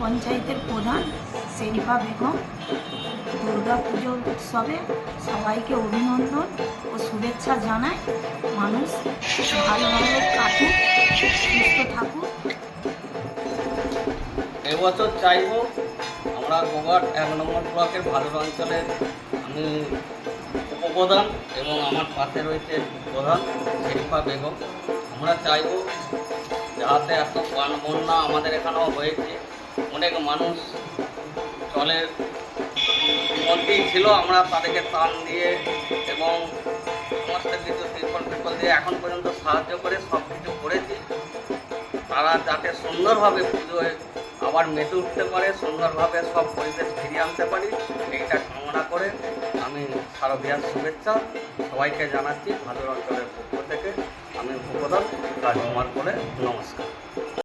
পঞ্চায়েতের প্রধান শেরিফা বেগম, দুর্গা পুজোর উৎসবে সবাইকে অভিনন্দন ও শুভেচ্ছা জানায় মানুষ। ভালোভাবে কাটুক সুস্থ থাকুক। এবছর চাইব আমরা গোঘাট এক নম্বর ব্লকের ভাদুর অঞ্চলের আমি উপপ্রধান এবং আমার পাশে রয়েছে প্রধান শেরিফা বেগম। আমরা চাইব যাতে এত বান বন্যা আমাদের এখানেও হয়েছে। অনেক মানুষ জলের মধ্যেই ছিল, আমরা তাদেরকে টান দিয়ে এবং সমস্ত কিছু ত্রিপল ত্রিপল দিয়ে এখন পর্যন্ত সাহায্য করে সব কিছু করেছি। তারা যাতে সুন্দরভাবে পুজোয় আবার মেতে উঠতে পারে, সুন্দরভাবে সব পরিবেশ ফিরিয়ে আনতে পারি, এইটা কামনা করে আমি শারদীয়ার শুভেচ্ছা সবাইকে জানাচ্ছি ভাদুর অঞ্চলের পক্ষ থেকে। আমি উপপ্রধান রাজকুমার করে নমস্কার।